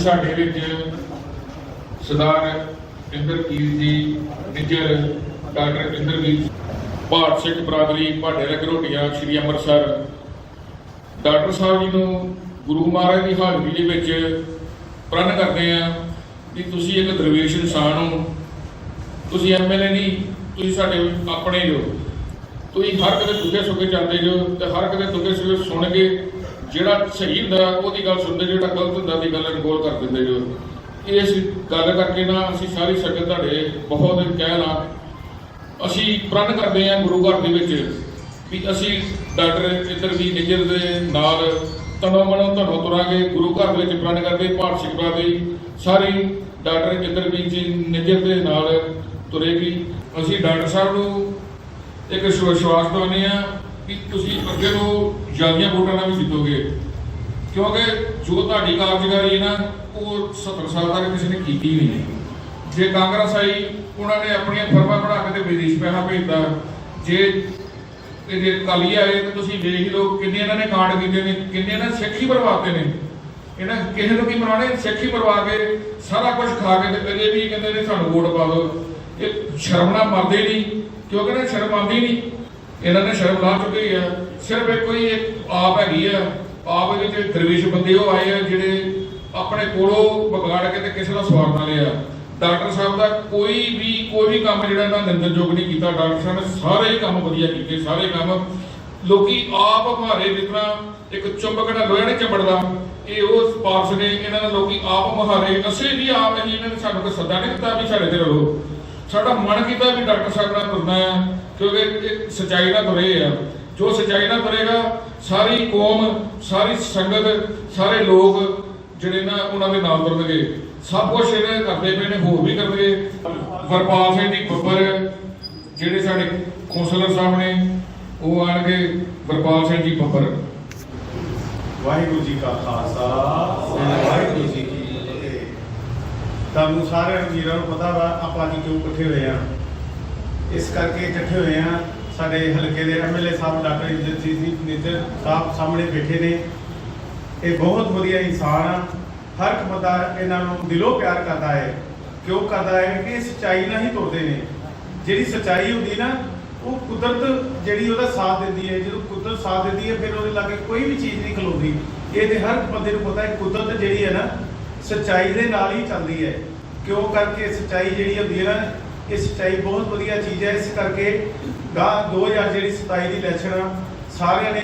ਅੱਜ ਸਾਡੇ ਵਿੱਚ ਸਰਦਾਰ ਇੰਦਰਕੀਰ ਜੀ ਨਿੱਜਰ ਡਾਕਟਰ ਇੰਦਰਵੀਰ ਭਾਰਤ ਸਿੱਖ ਬਰਾਦਰੀ ਭਾਡੇ ਰਗਰੋਟੀਆਂ ਸ੍ਰੀ ਅੰਮ੍ਰਿਤਸਰ। ਡਾਕਟਰ ਸਾਹਿਬ ਜੀ ਨੂੰ ਗੁਰੂ ਮਹਾਰਾਜ ਦੀ ਹਾਜ਼ਰੀ ਦੇ ਵਿੱਚ ਪ੍ਰਣ ਕਰਦੇ ਆ ਕਿ ਤੁਸੀਂ ਇੱਕ ਦਰਵੇਸ਼ ਇਨਸਾਨ ਹੋ। ਤੁਸੀਂ ਐਮਐਲਏ ਨਹੀਂ, ਤੁਸੀਂ ਸਾਡੇ ਆਪਣੇ ਜੋ। ਤੁਸੀਂ ਹਰ ਕਦੇ ਦੁੱਖੇ ਸੁੱਖੇ ਜਾਂਦੇ ਜੋ ਤੇ ਹਰ ਕਦੇ ਦੁੱਖੇ ਸੁੱਖੇ ਸੁਣ ਕੇ ਜਿਹੜਾ ਸਹੀ ਹੁੰਦਾ, ਉਹਦੀ ਗੱਲ ਸੁਣਦੇ, ਜਿਹੜਾ ਗਲਤ ਹੁੰਦਾ ਦੀ ਗੱਲ ਅਨਗੋਲ ਕਰ ਦਿੰਦੇ ਜੋ। ਇਸ ਗੱਲ ਕਰਕੇ ਨਾ, ਅਸੀਂ ਸਾਰੀ ਸੰਗਤ ਤੁਹਾਡੇ ਬਹੁਤ ਕਹਿਣਾ ਅਸੀਂ ਪ੍ਰਣ ਕਰਦੇ ਹਾਂ ਗੁਰੂ ਘਰ ਦੇ ਵਿੱਚ ਵੀ ਅਸੀਂ ਡਾਕਟਰ ਇੰਦਰ ਵੀ ਨਿਜਰ ਦੇ ਨਾਲ ਤਨੋਂ ਮਨੋ ਧਨੋ ਤੁਰਾਂਗੇ, ਗੁਰੂ ਘਰ ਦੇ ਵਿੱਚ ਪ੍ਰਣ ਕਰਦੇ ਭਾਰਤ ਸਿੱਖ ਬਰਾਦਰੀ ਸਾਰੀ ਡਾਕਟਰ ਇੰਦਰਵੀਰ ਜੀ ਨਿਜਰ ਦੇ ਨਾਲ ਤੁਰੇਗੀ। ਅਸੀਂ ਡਾਕਟਰ ਸਾਹਿਬ ਨੂੰ ਇੱਕ ਵਿਸ਼ਵਾਸ ਦਿਵਾਉਂਦੇ ਆ ਕਿ ਤੁਸੀਂ ਅੱਗੇ ਨੂੰ ਜ਼ਿਆਦੀਆਂ ਵੋਟਾਂ ਨਾਲ ਵੀ ਜਿੱਤੋਗੇ। ਕਿਉਂਕਿ ਜੋ ਤੁਹਾਡੀ ਕਾਰਜਕਾਰੀ ਹੈ ਨਾ, ਉਹ 70 ਸਾਲ ਤੱਕ ਕਿਸੇ ਨੇ ਕੀਤੀ ਨਹੀਂ। ਜੇ ਕਾਂਗਰਸ ਆਈ, ਉਹਨਾਂ ਨੇ ਆਪਣੀਆਂ ਫਰਮਾਂ ਬਣਾ ਕੇ ਤੇ ਵਿਦੇਸ਼ ਪੈਸਾ ਭੇਜਦਾ ਜੇ ਤੇ ਜੇ ਕਾਲੀ ਆਏ, ਤੇ ਤੁਸੀਂ ਦੇਖ ਲਓ ਕਿੰਨੇ ਇਹਨਾਂ ਨੇ ਕਾਂਡ ਕੀਤੇ ਨੇ ਕਿੰਨੇ ਇਹਨਾਂ ਸਿੱਖ ਹੀ ਬਰਬਾਦਦੇ ਨੇ। ਇਹਨਾਂ ਕਿਸੇ ਨੂੰ ਕੀ ਬਣਾਉਣੇ ਸਿੱਖ ਹੀ ਬਰਬਾਦ ਕੇ ਸਾਰਾ ਕੁਝ ਖਾ ਕੇ ਤੇ ਅਜੇ ਵੀ ਕਹਿੰਦੇ ਨੇ ਸਾਨੂੰ ਵੋਟ ਪਾ ਦਿਓ। ਇਹ ਸ਼ਰਮ ਨਾਲ ਮਰਦੇ ਨਹੀਂ, ਕਿਉਂਕਿ ਨਾ ਸ਼ਰਮ ਆਉਂਦੀ ਨਹੀਂ। ਇਹਨਾਂ ਨੇ ਸ਼ਰਮ ਲਾ ਚੁੱਕੀ ਆ ਸਿਰਫ ਇੱਕੋ ਹੀ ਇੱਕ ਆਪ ਹੈਗੀ ਆ। ਆਪ ਦੇ ਵਿੱਚ ਦਰਵੇਸ਼ ਬੰਦੇ ਉਹ ਆਏ ਆ ਜਿਹੜੇ ਆਪਣੇ ਕੋਲੋਂ ਵਿਗਾੜ ਕੇ ਤੇ ਕਿਸੇ ਦਾ ਸਵਾਰਥ ਨਾ ਲਿਆ। ਡਾਕਟਰ ਸਾਹਿਬ ਦਾ ਕੋਈ ਵੀ ਕੋਈ ਵੀ ਕੰਮ ਜਿਹੜਾ ਇਹਨਾਂ ਨਿੰਦਨਯੋਗ ਨਹੀਂ ਕੀਤਾ। ਡਾਕਟਰ ਸਾਹਿਬ ਨੇ ਸਾਰੇ ਹੀ ਕੰਮ ਵਧੀਆ ਕੀਤੇ, ਸਾਰੇ ਕੰਮ। ਲੋਕੀ ਆਪ ਮਹਾਰੇ ਜਿਤਨਾ ਇੱਕ ਚੁੰਬਕ ਦਾ ਲੋਹਾ ਨਹੀਂ ਚੰਬੜਦਾ ਇਹ ਉਹ ਸਪਾਰਸ਼ ਨੇ, ਇਹਨਾਂ ਨੇ ਲੋਕੀ ਆਪ ਮਹਾਰੇ। ਅਸੀਂ ਵੀ ਆਪ ਅਸੀਂ ਇਹਨਾਂ ਨੇ ਸਾਨੂੰ ਕੋਈ ਸੱਦਾ ਨਹੀਂ ਦਿੱਤਾ ਵੀ ਸਾਡੇ ਤੇ ਰਹੋ ਸਾਡਾ ਮਨ ਕੀਤਾ ਵੀ ਡਾਕਟਰ ਸਾਹਿਬ ਨਾਲ ਤੁਰਨਾ ਹੈ। ਕਿਉਂਕਿ ਇਹ ਸਚਾਈ ਨਾਲ ਤੁਰੇ ਆ। ਜੋ ਸਚਾਈ ਨਾਲ ਤੁਰੇਗਾ ਸਾਰੀ ਕੌਮ, ਸਾਰੀ ਸੰਗਤ, ਸਾਰੇ ਲੋਕ ਜਿਹੜੇ ਨਾ ਉਹਨਾਂ ਦੇ ਨਾਲ ਤੁਰਨਗੇ ਸਭ ਕੁਝ ਇਹਨੇ ਕਰਦੇ ਪਏ ਨੇ, ਹੋਰ ਵੀ ਕਰਨਗੇ। ਵਰਪਾਲ ਸਿੰਘ ਦੀ ਬੱਬਰ, ਜਿਹੜੇ ਸਾਡੇ ਕੌਂਸਲਰ ਸਾਹਿਬ ਨੇ ਉਹ ਆਣਗੇ ਵਰਪਾਲ ਸਿੰਘ ਜੀ ਬੱਬਰ। ਵਾਹਿਗੁਰੂ ਜੀ ਕਾ ਖਾਲਸਾ, ਵਾਹਿਗੁਰੂ ਜੀ ਕੀ ਫਤਿਹ। ਤੁਹਾਨੂੰ ਸਾਰਿਆਂ ਨੂੰ ਵੀਰਾਂ ਨੂੰ ਪਤਾ ਵਾ, ਆਪਾਂ ਅੱਜ ਕਿਉਂ ਇਕੱਠੇ ਹੋਏ ਆ। ਇਸ ਕਰਕੇ ਇਕੱਠੇ ਹੋਏ ਆ ਸਾਡੇ ਹਲਕੇ ਦੇ ਐਮਐਲਏ ਸਾਹਿਬ, ਡਾਕਟਰ ਇੰਦਰਜੀਤ ਸਿੰਘ ਨਿੱਜਰ ਸਾਹਿਬ ਸਾਹਮਣੇ ਬੈਠੇ ਨੇ। ਇਹ ਬਹੁਤ ਵਧੀਆ ਇਨਸਾਨ ਆ। ਹਰ ਇੱਕ ਬੰਦਾ ਇਹਨਾਂ ਨੂੰ ਦਿਲੋਂ ਪਿਆਰ ਕਰਦਾ ਹੈ। ਕਿਉਂ ਕਰਦਾ ਹੈ ਕਿ ਇਹ ਨਾਲ ਹੀ ਤੁਰਦੇ ਨੇ। ਜਿਹੜੀ ਸੱਚਾਈ ਹੁੰਦੀ ਨਾ, ਉਹ ਕੁਦਰਤ ਜਿਹੜੀ ਉਹਦਾ ਸਾਥ ਦਿੰਦੀ ਹੈ। ਜਦੋਂ ਕੁਦਰਤ ਸਾਥ ਦਿੰਦੀ ਹੈ, ਫਿਰ ਉਹਦੇ ਲਾਗੇ ਕੋਈ ਵੀ ਚੀਜ਼ ਨਹੀਂ ਖਲੋਂਦੀ। ਇਹ ਤੇ ਹਰ ਇੱਕ ਬੰਦੇ ਨੂੰ ਪਤਾ ਹੈ, ਕੁਦਰਤ ਜਿਹੜੀ ਹੈ ਨਾ, ਸੱਚਾਈ ਦੇ ਨਾਲ ਹੀ ਚੱਲਦੀ ਹੈ। ਕਿਉਂ ਕਰਕੇ ਸੱਚਾਈ ਜਿਹੜੀ ਹੁੰਦੀ ਹੈ ਨਾ ਇਹ ਸੱਚਾਈ ਬਹੁਤ ਵਧੀਆ ਚੀਜ਼ ਹੈ। ਇਸ ਕਰਕੇ ਗਾ 2000 ਜਿਹੜੀ 27 ਦੀ ਇਲੈਕਸ਼ਨ ਆ, ਸਾਰਿਆਂ ਨੇ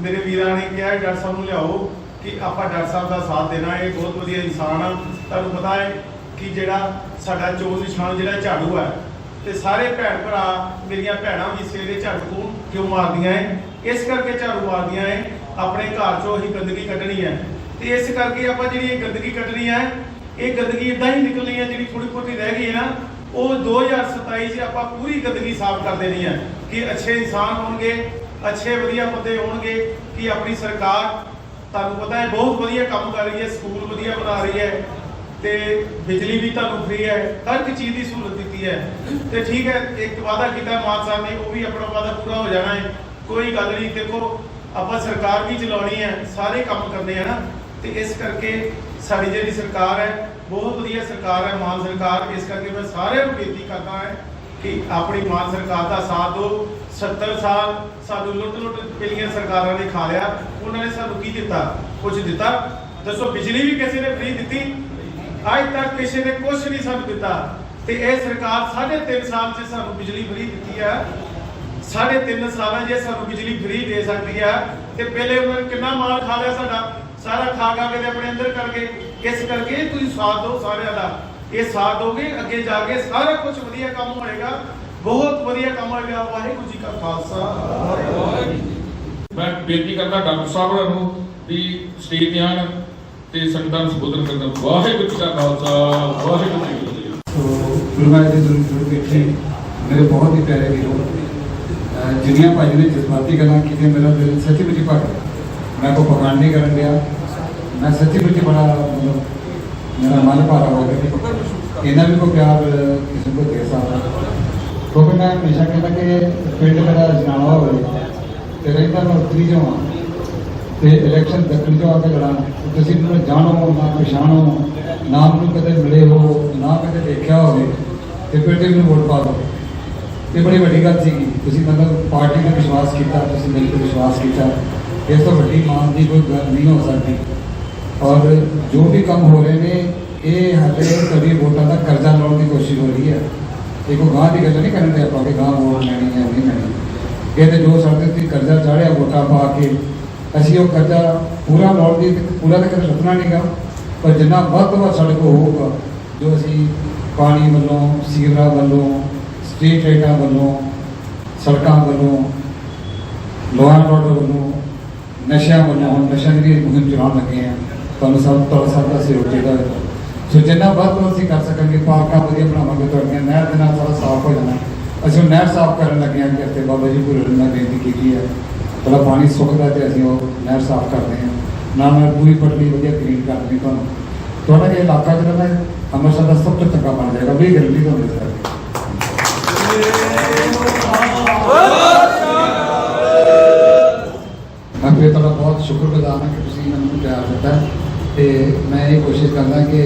ਮੇਰੇ ਵੀਰਾਂ ਨੇ ਕਿਹਾ ਡਾਕਟਰ ਸਾਹਿਬ ਨੂੰ ਲਿਆਓ ਕਿ ਆਪਾਂ ਡਾਕਟਰ ਸਾਹਿਬ ਦਾ ਸਾਥ ਦੇਣਾ ਇਹ ਬਹੁਤ ਵਧੀਆ ਇਨਸਾਨ ਆ। ਤੁਹਾਨੂੰ ਪਤਾ ਹੈ ਕਿ ਜਿਹੜਾ ਸਾਡਾ ਚੋਣ ਨਿਸ਼ਾਨ, ਜਿਹੜਾ ਝਾੜੂ ਹੈ ਤੇ ਸਾਰੇ ਭੈਣ ਭਰਾ ਮੇਰੀਆਂ ਭੈਣਾਂ ਵੀ ਸਵੇਰੇ ਝਾੜੂ ਕਿਉਂ- ਕਿਉਂ ਮਾਰਦੀਆਂ ਐ ਇਸ ਕਰਕੇ ਝਾੜੂ ਮਾਰਦੀਆਂ ਐ ਆਪਣੇ ਘਰ ਚੋਂ ਹੀ ਗੰਦਗੀ ਕੱਢਣੀ ਹੈ। ਤੇ ਇਸ ਕਰਕੇ ਆਪਾਂ ਜਿਹੜੀ ਇਹ ਗੰਦਗੀ ਕੱਢਣੀ ਹੈ, ਇਹ ਗੰਦਗੀ ਇਦਾਂ ਹੀ ਨਿਕਲਣੀ ਹੈ ਜਿਹੜੀ ਥੋੜੀ ਬਹੁਤੀ ਰਹਿ ਗਈ ਹੈ ਨਾ ਉਹ 2027 'ਚ ਆਪਾਂ ਪੂਰੀ ਗੰਦਗੀ ਸਾਫ਼ ਕਰ ਦੇਣੀ ਹੈ ਕਿ ਅੱਛੇ ਇਨਸਾਨ ਹੋਣਗੇ, ਅੱਛੇ ਵਧੀਆ ਬੰਦੇ ਹੋਣਗੇ, ਕਿ ਆਪਣੀ ਸਰਕਾਰ ਤੁਹਾਨੂੰ ਪਤਾ ਹੈ ਬਹੁਤ ਵਧੀਆ ਕੰਮ ਕਰ ਰਹੀ ਹੈ, ਸਕੂਲ ਵਧੀਆ ਬਣਾ ਰਹੀ ਹੈ ਤੇ ਬਿਜਲੀ ਵੀ ਤੁਹਾਨੂੰ ਫ੍ਰੀ ਹੈ, ਹਰ ਇੱਕ ਚੀਜ਼ ਦੀ ਸਹੂਲਤ ਦਿੱਤੀ ਹੈ। ਤੇ ਠੀਕ ਹੈ, ਇੱਕ ਵਾਅਦਾ ਕੀਤਾ ਮਾਨ ਸਾਹਿਬ ਨੇ, ਉਹ ਵੀ ਆਪਣਾ ਵਾਅਦਾ ਪੂਰਾ ਹੋ ਜਾਣਾ ਹੈ, ਕੋਈ ਗੱਲ ਨਹੀਂ, ਦੇਖੋ ਆਪਾਂ ਸਰਕਾਰ ਵੀ ਚਲਾਉਣੀ ਹੈ, ਸਾਰੇ ਕੰਮ ਕਰਨੇ ਆ ਨਾ, ਤੇ ਇਸ ਕਰਕੇ ਸਾਡੀ ਜਿਹੜੀ ਸਰਕਾਰ ਹੈ ਬਹੁਤ ਵਧੀਆ ਸਰਕਾਰ ਹੈ, ਮਾਨ ਸਰਕਾਰ, ਇਸ ਕਰਕੇ ਮੈਂ ਸਾਰਿਆਂ ਨੂੰ ਬੇਨਤੀ ਕਰਦਾ ਹਾਂ ਕਿ ਆਪਣੀ ਮਾਨ ਸਰਕਾਰ ਦਾ ਸਾਥ ਦਿਓ। 70 ਸਾਲ ਸਾਨੂੰ ਲੁੱਟ ਲੁੱਟ ਪਿਛਲੀਆਂ ਸਰਕਾਰਾਂ ਨੇ ਖਾ ਲਿਆ। ਉਹਨਾਂ ਨੇ ਸਾਨੂੰ ਕੀ ਦਿੱਤਾ? ਕੁਝ ਦਿੱਤਾ? ਦੱਸੋ, ਬਿਜਲੀ ਵੀ ਕਿਸੇ ਨੇ ਫ੍ਰੀ ਦਿੱਤੀ? ਅੱਜ ਤੱਕ ਕਿਸੇ ਨੇ ਕੁਝ ਨਹੀਂ ਸਾਨੂੰ ਦਿੱਤਾ। ਤੇ ਇਹ ਸਰਕਾਰ ਸਾਢੇ ਤਿੰਨ ਸਾਲ 'ਚ ਸਾਨੂੰ ਬਿਜਲੀ ਫ੍ਰੀ ਦਿੱਤੀ ਹੈ ਸਾਢੇ ਤਿੰਨ ਸਾਲਾਂ 'ਚ ਸਾਨੂੰ ਬਿਜਲੀ ਫ੍ਰੀ ਦੇ ਸਕਦੀ ਹੈ ਤੇ ਪਹਿਲੇ ਉਹਨਾਂ ਨੇ ਕਿੰਨਾ ਮਾਲ ਖਾ ਲਿਆ ਸਾਡਾ? ਸਾਰਾ ਖਾ ਖਾ ਕੇ ਆਪਣੇ ਅੰਦਰ ਕਰਕੇ। ਇਸ ਕਰਕੇ? ਤੁਸੀਂ ਸਾਥ ਦਿਓ ਸਾਰਿਆਂ ਦਾ। ਇਹ ਸਾਥ ਦੋਗੇ ਅੱਗੇ ਜਾ ਕੇ ਸਾਰਾ ਕੁਝ ਵਧੀਆ ਕੰਮ ਹੋਏਗਾ। ਬਹੁਤ ਵਧੀਆ ਕੰਮ ਹੋਏਗਾ। ਵਾਹਿਗੁਰੂ ਜੀ ਕਾ ਖਾਲਸਾ। ਮੈਂ ਬੇਨਤੀ ਕਰਦਾ ਡਾਕਟਰ ਸਾਹਿਬ ਨੂੰ ਵੀ ਸਟੇਜ ਤੇ ਆਣ ਤੇ ਸੰਗਤਾਂ ਨੂੰ ਸੰਬੋਧਨ ਕਰਨ ਵਾਹਿਗੁਰੂ ਜੀ ਕਾ ਖਾਲਸਾ। ਵਾਹਿਗੁਰੂ ਜੀ ਕੀ ਫਤਿਹ। ਸੋ ਗੁਰਮਾਇ ਦੇ ਦੁਰ ਬੈਠੇ ਮੇਰੇ ਬਹੁਤ ਹੀ ਪਿਆਰੇ ਵੀਰੋ ਜਿੰਨੀਆਂ ਭਾਜੀ ਨੇ ਜਜ਼ਬਾਤੀ ਗੱਲਾਂ ਕੀਤੀਆਂ ਮੇਰਾ ਦਿਲ ਸੱਚੀ ਮੁੱਚੀ ਭਰ ਗਿਆ। ਮੈਂ ਕੋ ਪਖੰਡ ਨਹੀਂ ਕਰਨ ਗਿਆ ਮੈਂ ਸੱਚੀ ਮੁੱਚੀ ਬੜਾ ਮਤਲਬ ਮੇਰਾ ਮਨ ਭਾਰਾ ਹੋ ਗਿਆ ਇਹਨਾਂ ਵੀ ਕੋ ਪਿਆਰ ਕਿਸੇ ਕੋ ਦੇ ਸਕਦਾ। ਕਿਉਂਕਿ ਮੈਂ ਹਮੇਸ਼ਾ ਕਹਿੰਦਾ ਕਿ ਪਿੰਡ ਮੇਰਾ ਜਨਾਵਾ ਹੋਵੇ ਤੇ ਰਹਿੰਦਾ ਮੈਂ ਉੱਤਰੀ ਜਾਵਾਂ ਤੇ ਇਲੈਕਸ਼ਨ ਦੱਖਣ ਤੋਂ ਆ ਕੇ ਲੜਾਂ। ਤੁਸੀਂ ਮੈਨੂੰ ਜਾਣੋ, ਨਾ ਪਛਾਣੋ, ਨਾ ਮੈਨੂੰ ਕਦੇ ਮਿਲੇ ਹੋ, ਨਾ ਕਦੇ ਦੇਖਿਆ ਹੋਵੇ ਤੇ ਫਿਰ ਤੇ ਮੈਨੂੰ ਵੋਟ ਪਾ ਦਿਓ। ਇਹ ਬੜੀ ਵੱਡੀ ਗੱਲ ਸੀਗੀ। ਤੁਸੀਂ ਮਤਲਬ ਪਾਰਟੀ ਤੇ ਵਿਸ਼ਵਾਸ ਕੀਤਾ, ਤੁਸੀਂ ਮੇਰੇ ਤੇ ਵਿਸ਼ਵਾਸ ਕੀਤਾ। ਇਸ ਤੋਂ ਵੱਡੀ ਮਾਨ ਦੀ ਕੋਈ ਗੱਲ ਨਹੀਂ ਹੋ ਸਕਦੀ। ਔਰ ਜੋ ਵੀ ਕੰਮ ਹੋ ਰਹੇ ਨੇ, ਇਹ ਹਾਲੇ ਕਦੀ ਵੋਟਾਂ ਦਾ ਕਰਜ਼ਾ ਲਾਉਣ ਦੀ ਕੋਸ਼ਿਸ਼ ਹੋ ਰਹੀ ਹੈ। ਇਹ ਕੋਈ ਗਾਂ ਦੀ ਗੱਲ ਨਹੀਂ ਕਰਨ ਦੇ ਆਪਾਂ ਕਿ ਗਾਂ ਵੋਟ ਲੈਣੀ ਹੈ ਨਹੀਂ ਲੈਣੀ। ਇਹ ਤੇ ਜੋ ਸਾਡੇ ਤੇ ਕਰਜ਼ਾ ਚਾੜਿਆ ਵੋਟਾਂ ਪਾ ਕੇ, ਅਸੀਂ ਉਹ ਕਰਜ਼ਾ ਪੂਰਾ ਲਾਉਣ ਦੀ ਪੂਰਾ ਤਾਂ ਕਦੇ ਸੁਪਨਾ ਨਹੀਂਗਾ ਪਰ ਜਿੰਨਾ ਵੱਧ ਤੋਂ ਵੱਧ ਸਾਡੇ ਕੋਲ ਹੋਊਗਾ, ਜੋ ਅਸੀਂ ਪਾਣੀ ਵੱਲੋਂ, ਸੀਵਰਾਂ ਵੱਲੋਂ, ਸਟਰੀਟ ਲਾਈਟਾਂ ਵੱਲੋਂ, ਸੜਕਾਂ ਵੱਲੋਂ ਲੋਅ ਐਂਡ ਵੱਲੋਂ, ਨਸ਼ਿਆਂ ਵੱਲੋਂ, ਹੁਣ ਨਸ਼ਿਆਂ ਦੀ ਮੁਹਿੰਮ ਚਲਾਉਣ ਲੱਗੇ ਆ। ਤੁਹਾਨੂੰ ਸਭ ਤੁਹਾਡਾ ਸਭ ਦਾ ਸਹਿਯੋਗ ਚਾਹੀਦਾ ਹੈ। ਸੋ ਜਿੰਨਾ ਵੱਧ ਤੋਂ ਅਸੀਂ ਕਰ ਸਕਾਂਗੇ ਪਾਰਕਾਂ ਵਧੀਆ ਬਣਾਵਾਂਗੇ ਤੁਹਾਡੀਆਂ ਨਹਿਰ ਦੇ ਨਾਲ ਸਾਰਾ ਸਾਫ਼ ਹੋ ਜਾਣਾ। ਅਸੀਂ ਉਹ ਨਹਿਰ ਸਾਫ਼ ਕਰਨ ਲੱਗੇ ਹਾਂ ਕਿ ਇੱਥੇ ਬਾਬਾ ਜੀ ਪੂਰੇ ਨਾਲ ਬੇਨਤੀ ਕੀਤੀ ਹੈ। ਥੋੜਾ ਪਾਣੀ ਸੁੱਕਦਾ ਤੇ ਅਸੀਂ ਉਹ ਨਹਿਰ ਸਾਫ਼ ਕਰਦੇ ਹਾਂ। ਨਾਲ ਨਾਲ ਪੂਰੀ ਪਟੜੀ ਵਧੀਆ ਕਲੀਨ ਕਰ ਤੁਹਾਨੂੰ। ਤੁਹਾਡਾ ਇਹ ਇਲਾਕਾ ਜਿਹੜਾ ਨਾ ਅੰਮ੍ਰਿਤਸਰ ਦਾ ਸਭ ਤੋਂ ਚੰਗਾ ਬਣ ਜਾਏਗਾ। ਵੀ ਗਰੰਟੀ ਤੁਹਾਨੂੰ ਇਸ ਕਰਕੇ ਮੈਂ ਫਿਰ ਤੁਹਾਡਾ ਬਹੁਤ ਸ਼ੁਕਰਗੁਜ਼ਾਰ ਹਾਂ ਕਿ ਤੁਸੀਂ ਮੈਨੂੰ ਪਿਆਰ ਦਿੱਤਾ ਤੇ ਮੈਂ ਇਹ ਕੋਸ਼ਿਸ਼ ਕਰਦਾ ਕਿ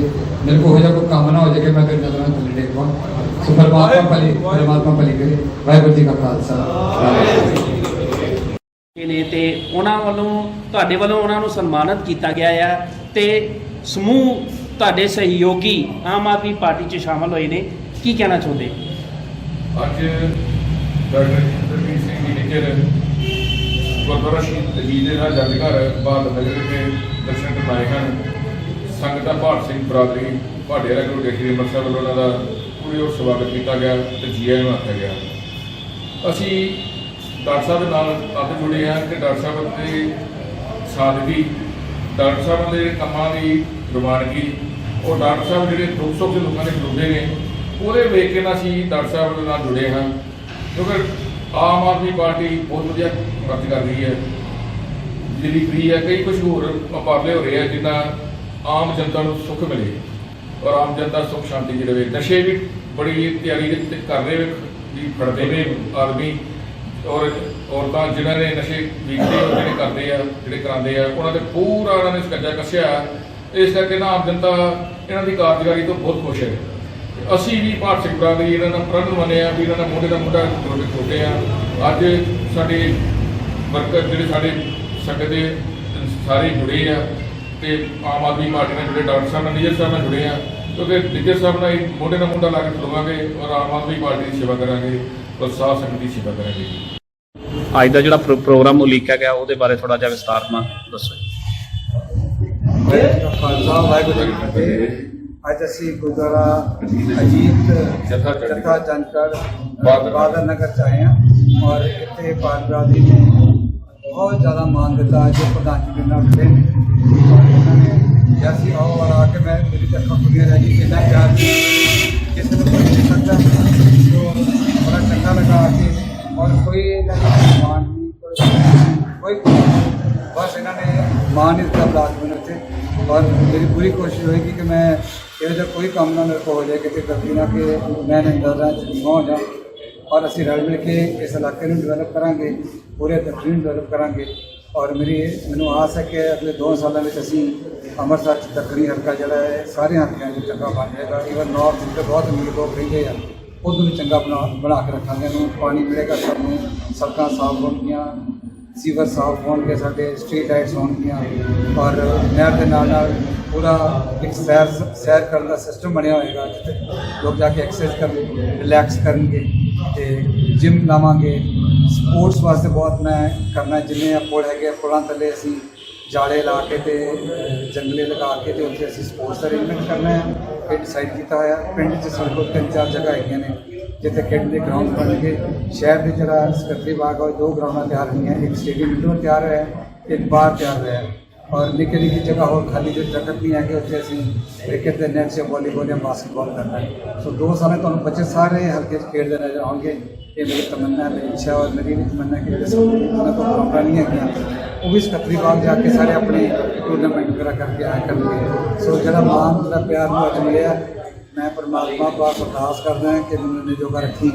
ਮੇਰੇ ਕੋਲ ਹੋ ਜਾ ਕੋਈ ਕੰਮ ਨਾ ਹੋ ਜਾਏ ਕਿ ਮੈਂ ਤੇ ਨਜ਼ਰਾਂ ਥੱਲੇ ਡੇਕ ਪਾਂ ਸੋ ਪਰਮਾਤਮਾ ਭਲੀ ਪਰਮਾਤਮਾ ਭਲੀ ਕਰੇ। ਵਾਹਿਗੁਰੂ ਜੀ ਕਾ ਖਾਲਸਾ। ਨੇ ਤੇ ਉਹਨਾਂ ਵੱਲੋਂ ਤੁਹਾਡੇ ਵੱਲੋਂ ਉਹਨਾਂ ਨੂੰ ਸਨਮਾਨਿਤ ਕੀਤਾ ਗਿਆ ਆ ਤੇ ਸਮੂਹ ਤੁਹਾਡੇ ਸਹਿਯੋਗੀ ਆਮ ਆਦਮੀ ਪਾਰਟੀ 'ਚ ਸ਼ਾਮਲ ਹੋਏ ਨੇ। ਕੀ ਕਹਿਣਾ ਚਾਹੁੰਦੇ? ਅੱਜ ਡਾਕਟਰ ਜਿੰਦਰਵੀਰ ਸਿੰਘ ਜੀ ਨਿੱਜਰ ਗੁਰਦੁਆਰਾ ਸ਼ਹੀਦ ਜੀ ਦੇ ਨਾਲ ਜੱਜ ਘਰ ਬਹਾਦਰ ਨਗਰ ਦੇ ਦਰਸ਼ਨ ਕਰਵਾਏ ਹਨ, ਸੰਗਤਾਂ ਭਾਰਤ ਸਿੰਘ ਬਰਾਦਰੀ ਭਾਡੇ ਵਾਲਾ ਗੁਰੂ ਸ਼੍ਰੀ ਅੰਮ੍ਰਿਤਸਰ ਵੱਲੋਂ ਉਹਨਾਂ ਦਾ ਪੂਰੀ ਉਹ ਸਵਾਗਤ ਕੀਤਾ ਗਿਆ ਤੇ ਜੀਆ ਨੂੰ ਆਖਿਆ ਗਿਆ। ਅਸੀਂ ਡਾਕਟਰ ਸਾਹਿਬ ਦੇ ਨਾਲ ਤਦ ਜੁੜੇ ਹਾਂ ਕਿ ਡਾਕਟਰ ਸਾਹਿਬ ਦੇ ਸਾਦਗੀ, ਡਾਕਟਰ ਸਾਹਿਬ ਦੇ ਕੰਮਾਂ ਦੀ ਰਵਾਨਗੀ ਉਹ ਡਾਕਟਰ ਸਾਹਿਬ ਜਿਹੜੇ ਦੁੱਖ ਸੁੱਖ ਦੇ ਲੋਕਾਂ ਦੇ ਖਲੋਦੇ ਨੇ, ਉਹਦੇ ਵੇਖ ਕੇ ਨਾ ਅਸੀਂ ਡਾਕਟਰ ਸਾਹਿਬ ਦੇ ਨਾਲ ਜੁੜੇ ਹਾਂ, ਕਿਉਂਕਿ ਆਮ ਆਦਮੀ ਪਾਰਟੀ ਬਹੁਤ ਵਧੀਆ ਵਰਤ ਕਰ ਰਹੀ ਹੈ। ਜਿਹੜੀ ਫਰੀ ਹੈ, ਕਈ ਕੁਝ ਹੋਰ ਉਪਰਾਲੇ ਹੋ ਰਹੇ ਆ ਜਿਨ੍ਹਾਂ ਆਮ ਜਨਤਾ ਨੂੰ ਸੁੱਖ ਮਿਲੇ ਔਰ ਆਮ ਜਨਤਾ ਸੁੱਖ ਸ਼ਾਂਤੀ ਚ ਰਵੇ। ਨਸ਼ੇ ਵੀ ਬੜੀ ਤਿਆਰੀ ਦੇ ਤੇ ਕਰ ਰਹੇ ਵੀ ਫੜਦੇ ਨੇ ਆਦਮੀ ਔਰ ਔਰਤਾਂ ਜਿਨ੍ਹਾਂ ਨੇ ਨਸ਼ੇ ਵੇਚਦੇ ਉਹ ਜਿਹੜੇ ਕਰਦੇ ਆ, ਜਿਹੜੇ ਕਰਾਉਂਦੇ ਆ, ਉਹਨਾਂ ਤੇ ਪੂਰਾ ਉਹਨਾਂ ਨੇ ਸਕੱਜਾ ਕੱਸਿਆ। ਇਸ ਕਰਕੇ ਨਾ ਆਮ ਜਨਤਾ ਇਹਨਾਂ ਦੀ ਕਾਰਜਕਾਰੀ ਤੋਂ ਬਹੁਤ ਖੁਸ਼ ਹੈ। ਅਸੀਂ ਵੀ ਭਾਰਤ ਸਿੰਘ ਬਰਾਦਰੀ ਇਹਨਾਂ ਦਾ ਪ੍ਰਣ ਮੰਨਿਆ ਵੀ ਇਹਨਾਂ ਦਾ ਮੋਢੇ ਦਾ ਮੋਢਾ ਕੇ ਖੋਟੇ ਆ ਅੱਜ ਸਾਡੇ ਵਰਕਰ ਜਿਹੜੇ ਸਾਡੇ ਸੰਗਤ ਦੇ ਸਾਰੇ ਜੁੜੇ ਆ ਤੇ ਆਮ ਆਦਮੀ ਪਾਰਟੀ ਨਾਲ ਜੁੜੇ ਡਾਕਟਰ ਸਾਹਿਬ ਨਾਲ ਨਿਜਰ ਸਾਹਿਬ ਨਾਲ ਜੁੜੇ ਆ। ਕਿਉਂਕਿ ਨਿਜਰ ਸਾਹਿਬ ਨਾਲ ਮੋਢੇ ਨਾਲ ਮੋਢਾ ਲਾ ਕੇ ਖਲੋਵਾਂਗੇ ਔਰ ਆਮ ਆਦਮੀ ਪਾਰਟੀ ਦੀ ਸੇਵਾ ਕਰਾਂਗੇ ਔਰ ਸਾਧ ਸੰਗਤ ਦੀ ਸੇਵਾ ਕਰਾਂਗੇ। ਅੱਜ ਦਾ ਜਿਹੜਾ ਪ੍ਰੋ- ਪ੍ਰੋਗਰਾਮ ਉਲੀਕਿਆ ਗਿਆ ਉਹਦੇ ਬਾਰੇ ਥੋੜਾ ਜਿਹਾ ਵਿਸਤਾਰ ਨਾਲ ਦੱਸੋ ਜੀ। ਖਾਲਸਾ ਵਾਹਿਗੁਰੂ ਜੀ ਕੀ ਫਤਿਹ ਅੱਜ ਅਸੀਂ ਗੁਰਦੁਆਰਾ ਅਜੀਤ ਜਥਾ ਚੰਡੀਗੜ੍ਹ। ਜਥਾ ਚੰਡੀਗੜ੍ਹ ਬਾਦਲ ਬਾਦਲ ਨਗਰ ਚ ਆਏ ਹਾਂ ਔਰ ਇੱਥੇ ਪਾਲ ਬਰਾਦਰੀ ਨੇ ਬਹੁਤ ਜ਼ਿਆਦਾ ਮਾਨ ਦਿੱਤਾ ਜੋ ਪ੍ਰਧਾਨ ਜੀ ਦੇ ਨਾਲ ਮਿਲੇ ਨੇ ਔਰ ਇਹਨਾਂ ਨੇ ਜੈਸੀ ਆਓ ਵਾਲਾ ਆ ਕੇ ਮੈਂ ਮੇਰੀ ਤਾਂ ਅੱਖਾਂ ਖੁੱਲੀਆਂ ਰਹਿ ਗਈ ਕਿੰਨਾ ਪਿਆਰ ਕਿਸੇ ਨੂੰ ਕੋਈ ਨਹੀਂ ਸਕਦਾ ਸੋ ਬੜਾ ਚੰਗਾ ਲੱਗਾ ਆ ਕੇ ਔਰ ਕੋਈ ਇਹਨਾਂ ਦਾ ਮਾਨ ਨਹੀਂ ਕੋਈ ਕੋਈ ਬਸ ਇਹਨਾਂ ਨੇ ਇਹੋ ਜਿਹਾ ਕੋਈ ਕੰਮ ਨਾ ਮੇਰੇ ਕੋਲ ਹੋ ਜਾਏ, ਕਿਤੇ ਗਲਤੀ ਨਾ ਕਿ ਮੈਂ ਨੰਦਰਾਂ ਚ ਨਹੀਂ ਹੋ ਜਾ ਔਰ ਅਸੀਂ ਰਲ ਮਿਲ ਕੇ ਇਸ ਇਲਾਕੇ ਨੂੰ ਡਿਵੈਲਪ ਕਰਾਂਗੇ, ਪੂਰੇ ਦক্ষਿਣ ਨੂੰ ਡਿਵੈਲਪ ਕਰਾਂਗੇ। ਔਰ ਮੇਰੀ ਮੈਨੂੰ ਆਸ ਹੈ ਕਿ ਅਗਲੇ 2 ਸਾਲਾਂ ਵਿੱਚ ਅਸੀਂ ਅੰਮ੍ਰਿਤਸਰ ਚ ਦੱਖਣੀ ਹਲਕਾ ਜਿਹੜਾ ਹੈ ਸਾਰੇ ਹਲਕਿਆਂ ਵਿੱਚ ਚੰਗਾ ਬਣ ਜਾਏਗਾ। ਈਵਨ ਨਾਰਥ ਵਿੱਚ ਬਹੁਤ ਅਮੀਰ ਲੋਕ ਰਹਿੰਦੇ ਆ, ਉਹਨੂੰ ਵੀ ਚੰਗਾ ਬਣਾ ਬਣਾ ਕੇ ਰੱਖਾਂਗੇ। ਇਹਨੂੰ ਪਾਣੀ ਮਿਲੇਗਾ ਸਭ ਨੂੰ ਸੜਕਾਂ ਸਾਫ਼ ਹੋਣਗੀਆਂ, ਸੀਵਰ ਸਾਫ਼ ਹੋਣਗੇ, ਸਾਡੇ ਸਟਰੀਟ ਲਾਈਟਸ ਹੋਣਗੀਆਂ। ਔਰ ਨਹਿਰ ਦੇ ਨਾਲ ਨਾਲ ਪੂਰਾ ਇੱਕ ਸੈਰ ਸੈਰ ਕਰਨ ਦਾ ਸਿਸਟਮ ਬਣਿਆ ਹੋਏਗਾ ਜਿੱਥੇ ਲੋਕ ਜਾ ਕੇ ਐਕਸਰਸਾਈਜ਼ ਕਰਨ ਰਿਲੈਕਸ ਕਰਨਗੇ ਤੇ ਜਿਮ ਲਾਵਾਂਗੇ। ਸਪੋਰਟਸ ਵਾਸਤੇ ਬਹੁਤ ਮੈਂ ਕਰਨਾ ਜਿਵੇਂ ਆ ਪੁਲ ਹੈਗੇ ਆ, ਪੁਲਾਂ ਥੱਲੇ ਅਸੀਂ ਜਾਲੇ ਲਾ ਕੇ ਤੇ ਜੰਗਲੇ ਲਗਾ ਕੇ ਤੇ ਉੱਥੇ ਅਸੀਂ ਸਪੋਰਟਸ ਦਾ ਅਰੇਂਜਮੈਂਟ ਕਰਨਾ ਹੈ। ਇਹ ਡਿਸਾਈਡ ਕੀਤਾ ਹੋਇਆ। ਪਿੰਡ 'ਚ ਸਾਡੇ ਕੋਲ ਤਿੰਨ ਚਾਰ ਜਗ੍ਹਾ ਹੈਗੀਆਂ ਨੇ ਜਿੱਥੇ ਖੇਡ ਦੇ ਗਰਾਊਂਡ ਬਣ ਗਏ। ਸ਼ਹਿਰ ਦੇ ਜਿਹੜਾ ਸਕੱਤਰੀ ਬਾਗ ਆ ਉਹ ਦੋ ਗਰਾਊਂਡਾਂ ਤਿਆਰ ਹੋਈਆਂ ਇੱਕ ਸਟੇਡੀਅਮ ਇੰਡੋਰ ਤਿਆਰ ਹੋਇਆ ਹੈ, ਇੱਕ ਬਾਹਰ ਤਿਆਰ ਹੋਇਆ। ਔਰ ਨਿੱਕੀ ਨਿੱਕੀ ਜਗ੍ਹਾ ਹੋਰ ਖਾਲੀ ਜੋ ਜਗ੍ਹਾ ਨਹੀਂ ਹੈਗੇ ਉੱਥੇ ਅਸੀਂ ਕ੍ਰਿਕਟ ਦੇ ਨੈਟ ਜਾਂ ਵਾਲੀਬਾਲ ਜਾਂ ਬਾਸਕਟਬਾਲ ਕਰਨਾ ਸੋ ਦੋ ਸਾਲਾਂ ਤੁਹਾਨੂੰ ਬੱਚੇ ਸਾਰੇ ਹਲਕੇ 'ਚ ਖੇਡਦੇ ਨਜ਼ਰ ਆਉਣਗੇ। ਇਹ ਮੇਰੀ ਤਮੰਨਾ, ਮੇਰੀ ਇੱਛਾ ਔਰ ਮੇਰੀ ਵੀ ਤਮੰਨਾ ਕਿ ਜਿਹੜੇ ਸਕੂਲ ਤੋਂ ਪ੍ਰੋਗਰਾਮ ਨਹੀਂ ਹੈਗੀਆਂ, ਉਹ ਵੀ ਸਕੱਤਰੀ ਬਾਗ ਜਾ ਕੇ ਸਾਰੇ ਆਪਣੇ ਟੂਰਨਾਮੈਂਟ ਵਗੈਰਾ ਕਰਕੇ ਆਇਆ ਕਰਨਗੇ। ਸੋ ਜਿਹੜਾ ਮਾਂ ਦਾ ਪਿਆਰ ਨੂੰ ਅੱਜ ਮਿਲਿਆ, ਮੈਂ ਪਰਮਾਤਮਾ ਤੋਂ ਅਰਦਾਸ ਕਰਦਾ ਕਿ ਮੈਨੂੰ ਨੇ ਰੱਖੀ।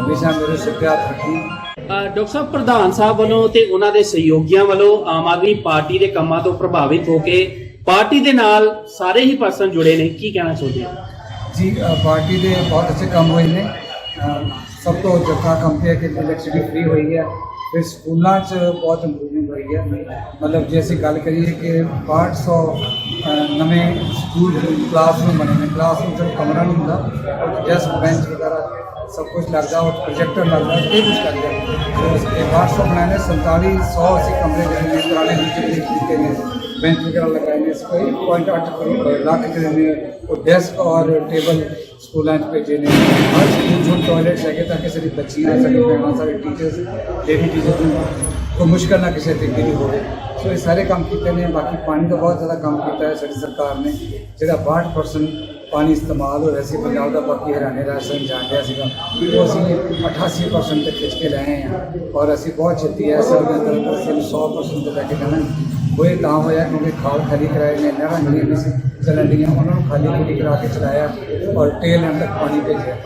ਹਮੇਸ਼ਾ ਮੇਰੇ ਸਿਰ ਤੇ ਹੱਥ ਰੱਖੀ। ਡਾਕਟਰ ਸਾਹਿਬ ਪ੍ਰਧਾਨ ਸਾਹਿਬ ਵੱਲੋਂ ਤੇ ਉਹਨਾਂ ਦੇ ਸਹਿਯੋਗੀਆਂ ਵੱਲੋਂ ਆਮ ਆਦਮੀ ਪਾਰਟੀ ਦੇ ਕੰਮਾਂ ਤੋਂ ਪ੍ਰਭਾਵਿਤ ਹੋ ਕੇ ਪਾਰਟੀ ਦੇ ਨਾਲ ਸਾਰੇ ਹੀ ਪਰਸਨ ਜੁੜੇ ਨੇ ਕੀ ਕਹਿਣਾ ਚਾਹੁੰਦੇ ਹੋ? ਜੀ ਪਾਰਟੀ ਦੇ ਬਹੁਤ ਅੱਛੇ ਕੰਮ ਹੋਏ ਨੇ। ਸਭ ਤੋਂ ਚੌਥਾ ਕੰਮ ਇਹ ਹੈ ਕਿ ਇਲੈਕਟ੍ਰਿਸਿਟੀ ਫ੍ਰੀ ਹੋਈ ਹੈ। ਫਿਰ ਸਕੂਲਾਂ 'ਚ ਬਹੁਤ ਇੰਪਰੂਵਮੈਂਟ ਹੋਈ ਹੈ। ਮਤਲਬ ਜੇ ਅਸੀਂ ਗੱਲ ਕਰੀਏ ਕਿ 500 ਅ, ਨਵੇਂ ਸਕੂਲ ਕਲਾਸਰੂਮ ਬਣੇ ਨੇ। ਕਲਾਸਰੂਮ 'ਚ ਕਮਰਾ ਨਹੀਂ ਹੁੰਦਾ ਡੈਸਕ ਬੈਂਚ ਵਗੈਰਾ। ਸਭ ਕੁਝ ਲੱਗਦਾ ਉਹ ਪ੍ਰੋਜੈਕਟਰ ਲੱਗਦਾ ਇਹ ਕੁਝ ਕਰਦੇ ਸੋ ਇਹ 500 ਬਣਾਏ ਨੇ 4700 ਅਸੀਂ ਕਮਰੇ ਜਿਹੜੇ ਨੇ ਪੁਰਾਣੇ ਨੀਚੇ ਦੇ ਕੀਤੇ ਨੇ ਬੈਂਚ ਵਗੈਰਾ ਲਗਾਏ ਨੇ ਕੋਈ 1.8 ਕਰੋੜ ਲੱਖ ਜਿਹੜੇ ਨੇ ਉਹ ਡੈਸਕ ਔਰ ਟੇਬਲ ਸਕੂਲਾਂ 'ਚ ਭੇਜੇ ਨੇ ਹਰ ਸਕੂਲ 'ਚ ਟਾਇਲਟਸ ਹੈਗੇ ਤਾਂ ਕਿ ਸਾਡੀ ਬੱਚੀਆਂ ਸਾਡੀ ਭੈਣਾਂ ਸਾਡੇ ਟੀਚਰਸ ਲੇਡੀ ਟੀਚਰਸ ਨੂੰ ਕੋਈ ਮੁਸ਼ਕਲ ਨਾ ਕਿਸੇ ਤਰੀਕੇ ਦੀ ਹੋਵੇ ਸੋ ਇਹ ਸਾਰੇ ਕੰਮ ਕੀਤੇ ਨੇ ਬਾਕੀ ਪਾਣੀ ਦਾ ਬਹੁਤ ਜ਼ਿਆਦਾ ਕੰਮ ਕੀਤਾ ਹੈ ਸਾਡੀ ਸਰਕਾਰ ਨੇ ਜਿਹੜਾ 62% ਪਾਣੀ ਇਸਤੇਮਾਲ ਹੋ ਰਿਹਾ ਸੀ, ਪੰਜਾਬ ਦਾ ਬਾਕੀ ਹਰਿਆਣੇ ਰਾਜਸਥਾਨ ਜਾਣ ਰਿਹਾ ਸੀਗਾ। ਉਹ ਅਸੀਂ 88% ਤੇ ਖਿੱਚ ਕੇ ਲਾਏ ਹਾਂ ਔਰ ਅਸੀਂ ਬਹੁਤ ਛੇਤੀ ਇਸ ਸਾਲ ਦੇ ਅੰਦਰ ਅਸੀਂ 100% ਤੇ ਲੈ ਕੇ ਜਾਣਾ ਹੋਏ ਤਾਂ ਹੋਇਆ ਕਿਉਂਕਿ ਖਾਲ ਖਾਲੀ ਕਰਾਏ ਨੇ ਨਹਿਰਾਂ ਜਿਹੜੀਆਂ ਨਹੀਂ ਸੀ ਚੱਲਣ ਡੀਆਂ, ਉਹਨਾਂ ਨੂੰ ਖਾਲੀ ਖਾਲੀ ਕਰਾ ਕੇ ਚਲਾਇਆ ਔਰ ਟੇਲ ਐਂਡ ਤੱਕ ਪਾਣੀ ਭੇਜਿਆ।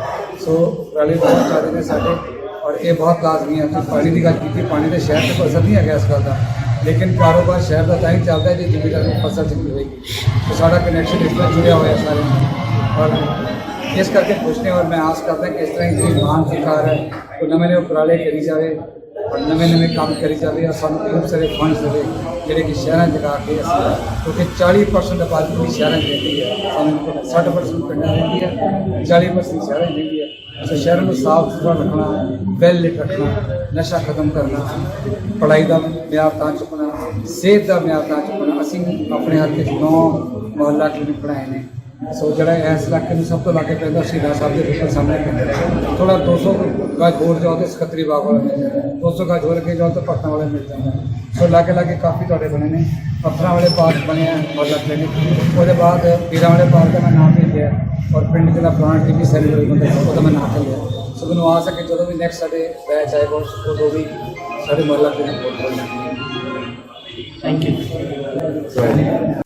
ਸੋ ਰਾਲੇ ਬਹੁਤ ਜ਼ਿਆਦਾ ਨੇ ਸਾਡੇ ਔਰ ਇਹ ਬਹੁਤ ਲਾਜ਼ਮੀ ਹੈ ਕਿ ਪਾਣੀ ਦੀ ਗੱਲ ਕੀਤੀ, ਪਾਣੀ ਦੇ ਸ਼ਹਿਰ ਤੇ ਕੋਈ ਅਸਰ ਨਹੀਂ ਹੈਗਾ ਇਸ ਗੱਲ ਦਾ। ਲੇਕਿਨ ਕਾਰੋਬਾਰ ਸ਼ਹਿਰ ਦਾ ਤਾਂ ਹੀ ਚੱਲਦਾ ਹੈ ਜੇ ਜ਼ਿਮੀਦਾਰ ਨੂੰ ਫਸਲ ਚੰਗੀ ਹੋਏਗੀ ਤੇ ਸਾਡਾ ਕਨੈਕਸ਼ਨ ਇਸ ਨਾਲ ਜੁੜਿਆ ਹੋਇਆ ਸਾਰੇ ਨਾਲ ਔਰ ਇਸ ਕਰਕੇ ਪੁੱਛਦੇ ਔਰ ਮੈਂ ਆਸ ਕਰਦਾ ਕਿ ਇਸ ਤਰ੍ਹਾਂ ਹੀ ਜਿਹੜੀ ਮਾਨ ਸਰਕਾਰ ਹੈ ਉਹ ਨਵੇਂ ਨਵੇਂ ਉਪਰਾਲੇ ਕਰੀ ਜਾਵੇ ਔਰ ਨਵੇਂ ਨਵੇਂ ਕੰਮ ਕਰੀ ਜਾਵੇ ਔਰ ਸਾਨੂੰ ਬਹੁਤ ਸਾਰੇ ਫੰਡਸ ਦੇਵੇ ਜਿਹੜੇ ਕਿ ਸ਼ਹਿਰਾਂ 'ਚ ਲਗਾ ਕੇ ਅਸੀਂ ਕਿਉਂਕਿ 40% ਆਬਾਦੀ ਵੀ ਸ਼ਹਿਰਾਂ 'ਚ ਰਹਿੰਦੀ ਹੈ ਸਾਨੂੰ 60% ਪਿੰਡਾਂ 'ਚ ਰਹਿੰਦੀ ਹੈ 40% ਸ਼ਹਿਰਾਂ 'ਚ ਰਹਿੰਦੀ ਹੈ ਸੋ ਸ਼ਹਿਰਾਂ ਨੂੰ ਸਾਫ਼ ਸੁਥਰਾ ਰੱਖਣਾ ਵੈਲ ਲਿਟ ਰੱਖਣਾ, ਨਸ਼ਾ ਖਤਮ ਕਰਨਾ, ਪੜ੍ਹਾਈ ਦਾ ਮਿਆਰ ਤਾਂ ਚੁੱਕਣਾ, ਸਿਹਤ ਦਾ ਮਿਆਰ ਤਾਂ ਚੁੱਕਣਾ, ਅਸੀਂ ਆਪਣੇ ਹੱਥ 'ਚ ਨੌ ਮੁਹੱਲਾ ਕਲੀਨਿਕ ਬਣਾਏ ਨੇ। ਸੋ ਜਿਹੜਾ ਇਸ ਇਲਾਕੇ ਨੂੰ ਸਭ ਤੋਂ ਲਾਗੇ ਪੈਂਦਾ, ਸ਼ਹੀਦਾਂ ਸਾਹਿਬ ਦੇ ਬਿਲਕੁਲ ਸਾਹਮਣੇ ਪੈਂਦਾ ਥੋੜਾ 200 ਗਜ ਹੋਰ ਜਾਓ ਤੇ ਸਕੱਤਰੀ ਬਾਗ ਵਾਲਾ ਮਿਲ ਜਾਂਦਾ 200 ਗਜ ਹੋਰ ਅੱਗੇ ਜਾਓ ਤਾਂ ਪੱਟਾਂ ਵਾਲੇ ਮਿਲ ਜਾਂਦਾ ਸੋ ਲਾਗੇ ਲਾਗੇ ਕਾਫੀ ਤੁਹਾਡੇ ਬਣੇ ਨੇ। ਪੱਥਰਾਂ ਵਾਲੇ ਪਾਰਕ ਬਣੇ ਆ ਮੁਹੱਲਾ ਕਲੀਨਿਕ ਉਹਦੇ ਬਾਅਦ ਪੀਰਾਂ ਵਾਲੇ ਪਾਰਕ ਦਾ ਮੈਂ ਨਾਮ ਭੇਜਿਆ ਔਰ ਪਿੰਡ ਜਿਹੜਾ ਪੁਰਾਣਾ ਟੀਵੀ ਸੈਲੀਬ੍ਰੇਟ ਹੁੰਦਾ ਸੀ ਉਹਦਾ ਮੈਂ ਨਾਮ ਲਿਆ ਸੋ ਮੈਨੂੰ ਆਸ ਹੈ ਕਿ ਜਦੋਂ ਵੀ ਨੈਕਸਟ ਸਾਡੇ ਬੈਚ ਆਏਗਾ ਉਦੋਂ ਵੀ ਸਾਡੇ ਮੁਹੱਲਾ ਕਲੀਨਿਕ ਬਹੁਤ ਬੜਾ ਥੈਂਕ ਯੂ